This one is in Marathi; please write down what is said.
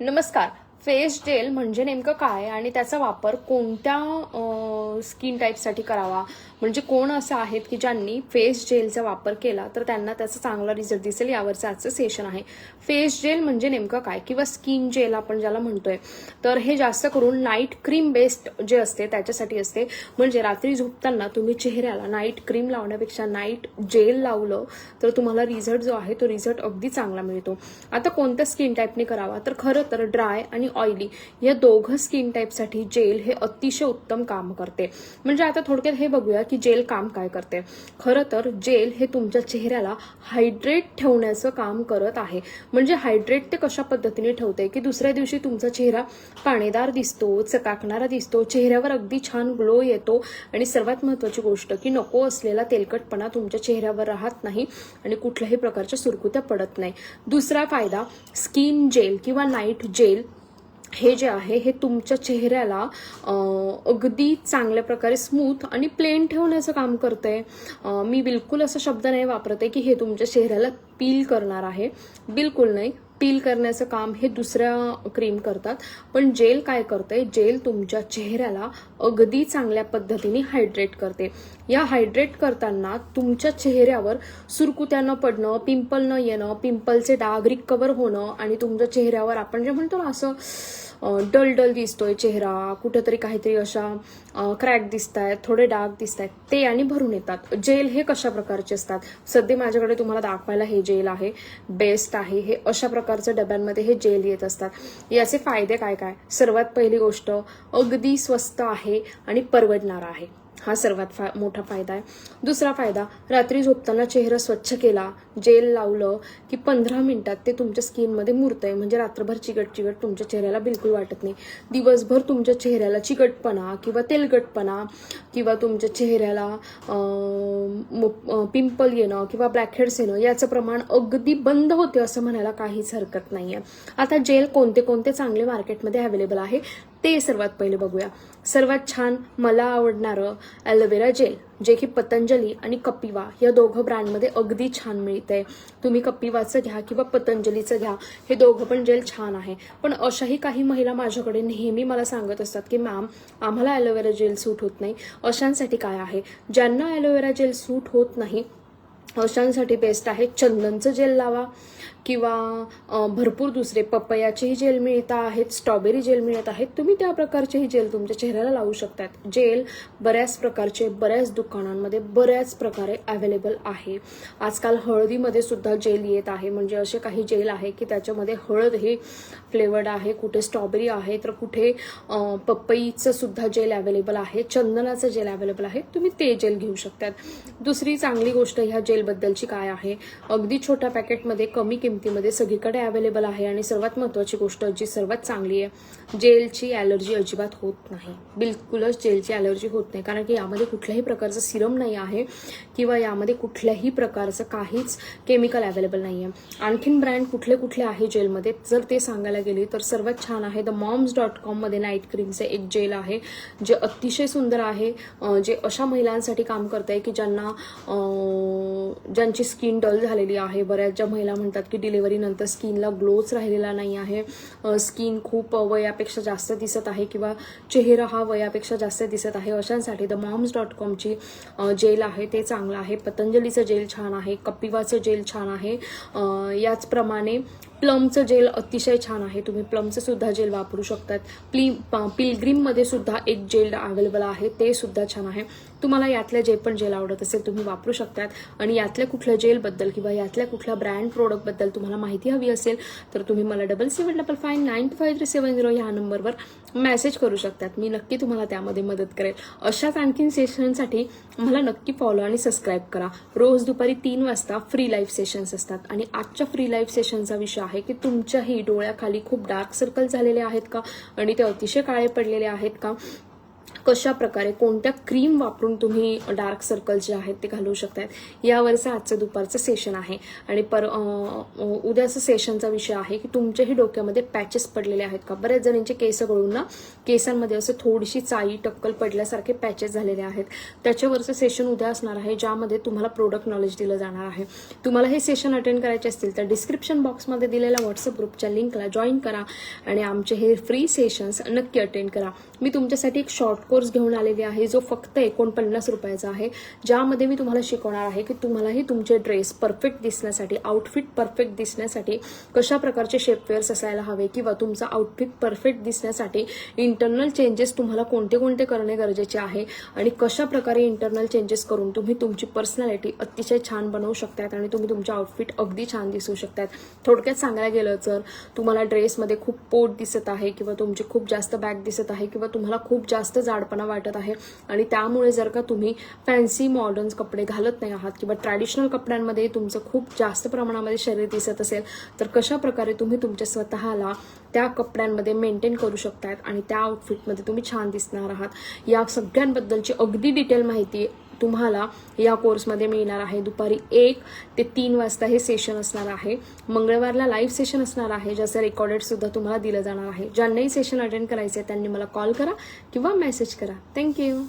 नमस्कार. फेस जेल म्हणजे नेमकं काय? आणि त्याचा वापर कोणत्या स्किन टाईपसाठी करावा? म्हणजे कोण असं आहेत की ज्यांनी फेस जेलचा वापर केला तर त्यांना त्याचा चांगला रिझल्ट दिसेल. यावरचं आजचं सेशन आहे. फेस जेल म्हणजे नेमकं काय? किंवा स्किन जेल आपण ज्याला म्हणतोय. तर हे जास्त करून नाईट क्रीम बेस्ड जे असते त्याच्यासाठी असते. म्हणजे रात्री झोपताना तुम्ही चेहऱ्याला नाईट क्रीम लावण्यापेक्षा नाईट जेल लावलं तर तुम्हाला रिझल्ट जो आहे तो रिझल्ट अगदी चांगला मिळतो. आता कोणत्या स्किन टाईपने करावा? तर खरं तर ड्राय आणि ऑइली या दोघं स्किन टाईपसाठी जेल हे अतिशय उत्तम काम करते. म्हणजे आता थोडक्यात हे बघूया. की जेल काम काय करते? खरं तर जेल हे तुमच्या चेहऱ्याला हायड्रेट ठेवण्याचं काम करत आहे. म्हणजे हायड्रेट ते कशा पद्धतीने ठेवते? की दुसऱ्या दिवशी तुमचा चेहरा पाणीदार दिसतो चकाकणारा दिसतो चेहऱ्यावर अगदी छान ग्लो येतो. आणि सर्वात महत्वाची गोष्ट की नको असलेला तेलकटपणा तुमच्या चेहऱ्यावर राहत नाही आणि कुठल्याही प्रकारच्या सुरकुत्या पडत नाही. दुसरा फायदा स्किन जेल किंवा नाईट जेल हे जे आहे हे तुमच्या चेहऱ्याला अगदी चांगल्या प्रकारे स्मूथ आणि प्लेन ठेवण्याचं काम करतंय. मी बिलकुल असा शब्द नाही वापरते की हे तुमच्या चेहऱ्याला पील करणार आहे. बिलकुल नाही. पील करण्याचं काम हे दुसऱ्या क्रीम करतात. पण जेल काय करते जेल तुमच्या चेहऱ्याला अगदी चांगल्या पद्धतीने हायड्रेट करते. या हायड्रेट करताना तुमच्या चेहऱ्यावर सुरकुत्या न पडणं पिंपल न येणं पिंपलचे डाग रिकवर होणं आणि तुमच्या चेहऱ्यावर आपण जे म्हणतो ना असं डल डल दिसतोय चेहरा कुठंतरी काहीतरी अशा क्रॅक दिसत आहेत थोडे डाग दिसत आहेत ते आणि भरून येतात. जेल हे कशा प्रकारचे असतात? सध्या माझ्याकडे तुम्हाला दाखवायला हे जेल आहे बेस्ट आहे. हे अशा प्रकारच्या डब्यांमध्ये हे जेल येत असतात. याचे फायदे काय काय सर्वात पहिली गोष्ट अगदी स्वस्त आहे आणि परवडणारा आहे. हा सर्वात फा मोठा फायदा आहे. दुसरा फायदा रात्री झोपताना चेहरा स्वच्छ केला जेल लावलं की पंधरा मिनिटात ते तुमच्या स्किनमध्ये आहे म्हणजे रात्रभर चिकट चिकट तुमच्या चेहऱ्याला बिलकुल वाटत नाही. दिवसभर तुमच्या चेहऱ्याला चिकटपणा किंवा तेलकटपणा किंवा तुमच्या चेहऱ्याला पिंपल येणं किंवा ब्लॅकहेड्स येणं याचं प्रमाण अगदी बंद होते असं म्हणायला काहीच हरकत नाही आहे आता जेल कोणते कोणते चांगले मार्केटमध्ये अवेलेबल आहे ते सर्वात पहिले बघूया. सर्वात छान मला आवडणारं ॲलोवेरा जेल जे की पतंजली आणि कपिवा या दोघं ब्रँडमध्ये अगदी छान मिळते. तुम्ही कपिवाचं घ्या किंवा पतंजलीचं घ्या हे दोघं पण जेल छान आहे. पण अशाही काही महिला माझ्याकडे नेहमी मला सांगत असतात की मॅम आम्हाला ॲलोवेरा जेल सूट होत नाही. अशांसाठी काय आहे? ज्यांना ॲलोवेरा जेल सूट होत नाही अशांसाठी बेस्ट आहे. चंदनचं जेल लावा किंवा भरपूर दुसरे पपयाचेही जेल मिळत आहेत स्ट्रॉबेरी जेल मिळत आहेत. तुम्ही त्या प्रकारचेही जेल तुमच्या चेहऱ्याला लावू शकतात. जेल बऱ्याच प्रकारचे बऱ्याच दुकानांमध्ये बऱ्याच प्रकारे अवेलेबल आहे. आजकाल हळदीमध्ये सुद्धा जेल येत आहे. म्हणजे असे काही जेल आहे की त्याच्यामध्ये हळद हे फ्लेवर्ड आहे. कुठे स्ट्रॉबेरी आहे तर कुठे पपईचं सुद्धा जेल अवेलेबल आहे. चंदनाचं जेल अवेलेबल आहे. तुम्ही ते जेल घेऊ शकतात. दुसरी चांगली गोष्ट ह्या बद्दलची काय आहे? अगदी छोट्या पॅकेटमध्ये कमी किमतीमध्ये सगळीकडे अवेलेबल आहे आणि सर्वात महत्त्वाची गोष्ट जी सर्वात चांगली आहे जेलची ॲलर्जी अजिबात होत नाही. बिलकुलच जेलची ॲलर्जी होत नाही. कारण की यामध्ये कुठल्याही प्रकारचं सिरम नाही आहे किंवा यामध्ये कुठल्याही प्रकारचं काहीच केमिकल अवेलेबल नाही आहे. आणखीन ब्रँड कुठले कुठले आहे जेलमध्ये? जर ते सांगायला गेले तर सर्वात छान आहे द मॉम्स डॉट कॉममध्ये नाईट क्रीमचं एक जेल आहे जे अतिशय सुंदर आहे जे अशा महिलांसाठी काम करत आहे की ज्यांना ज्यांची स्किन डल झालेली आहे बऱ्याचशा महिला म्हणतात की डिलिव्हरीनंतर स्किनला ग्लोच राहिलेला नाही आहे. स्किन खूप वयापेक्षा जास्त दिसत आहे किंवा चेहरा हा वयापेक्षा जास्त दिसत आहे. अशांसाठी द मॉम्स डॉट कॉमची जेल आहे ते चांगलं आहे. पतंजलीचं जेल छान आहे कपिवाचं जेल छान आहे. याचप्रमाणे प्लमचं जेल अतिशय छान आहे. तुम्ही प्लमचं सुद्धा जेल वापरू शकतात. प्ली पिलग्रीममध्ये सुद्धा एक जेल अवेलेबल आहे. ते सुद्धा छान आहे. तुम्हाला यातल्या जे पण जेल आवडत असेल तुम्ही वापरू शकतात. आणि यातल्या कुठल्या जेलबद्दल किंवा यातल्या कुठल्या ब्रँड प्रोडक्टबद्दल तुम्हाला माहिती हवी असेल तर तुम्ही मला double seven double five nine five three seven zero ह्या नंबरवर मेसेज करू शकतात. मी नक्की तुम्हाला त्यामध्ये मदत करेल. अशाच आणखीन सेशनसाठी मला नक्की फॉलो आणि सबस्क्राईब करा. रोज दुपारी तीन वाजता फ्री लाईव्ह सेशन्स असतात. आणि आजच्या फ्री लाईव्ह सेशनचा विषय आहे की तुमच्याही डोळ्याखाली खूप डार्क सर्कल झालेले आहेत का? आणि ते अतिशय काळे पडलेले आहेत का? कशा प्रकारे कोणत्या क्रीम वापरून तुम्ही डार्क सर्कल जे आहेत ते घालवू शकतायत यावरचं आजचं दुपारचं सेशन आहे. आणि पर उद्याचं सेशनचा विषय आहे की तुमच्याही डोक्यामध्ये पॅचेस पडलेले आहेत का? बऱ्याच जणींचे केस गळून ना केसांमध्ये असं थोडीशी चाई टक्कल पडल्यासारखे पॅचेस झालेले आहेत. त्याच्यावरचं सेशन उद्या असणार आहे ज्यामध्ये तुम्हाला प्रोडक्ट नॉलेज दिलं जाणार आहे. तुम्हाला हे सेशन अटेंड करायचे असतील तर डिस्क्रिप्शन बॉक्समध्ये दिलेल्या व्हॉट्सअप ग्रुपच्या लिंकला जॉईन करा आणि आमचे हे फ्री सेशन्स नक्की अटेंड करा. मी तुमच्यासाठी एक शॉर्ट कोर्स घेऊन आलेली आहे जो फक्त एकोणपन्नास रुपयाचा आहे ज्यामध्ये मी तुम्हाला शिकवणार आहे की तुम्हालाही तुमचे ड्रेस परफेक्ट दिसण्यासाठी आउटफिट परफेक्ट दिसण्यासाठी कशा प्रकारचे शेपवेअर्स असायला हवे किंवा तुमचा आउटफिट परफेक्ट दिसण्यासाठी इंटरनल चेंजेस तुम्हाला कोणते कोणते करणे गरजेचे आहे आणि कशा प्रकारे इंटरनल चेंजेस करून तुम्ही तुमची पर्सनॅलिटी अतिशय छान बनवू शकतात आणि तुम्ही तुमचे आउटफिट अगदी छान दिसू शकतात. थोडक्यात सांगायला गेलं तर तुम्हाला ड्रेसमध्ये खूप पोट दिसत आहे किंवा तुमची खूप जास्त बॅग दिसत आहे किंवा तुम्हाला खूप जास्त जाडपणा वाटत आहे. आणि त्यामुळे जर का तुम्ही फॅन्सी मॉडर्न कपडे घालत नाही आहात किंवा ट्रॅडिशनल कपड्यांमध्ये तुमचं खूप जास्त प्रमाणामध्ये शरीर दिसत असेल तर कशा प्रकारे तुम्ही तुमच्या स्वतःला त्या कपड्यांमध्ये मेंटेन करू शकतात आणि त्या आउटफिटमध्ये तुम्ही छान दिसणार आहात. या सगळ्यांबद्दलची अगदी डिटेल माहिती तुम्हाला या कोर्समध्ये मिळणार आहे. दुपारी एक ते तीन वाजता हे सेशन असणार आहे. मंगळवारला लाईव्ह सेशन असणार आहे ज्याचं रेकॉर्डेडसुद्धा तुम्हाला दिलं जाणार आहे. ज्यांनाही सेशन अटेंड करायचे त्यांनी मला कॉल करा किंवा मेसेज करा. थँक्यू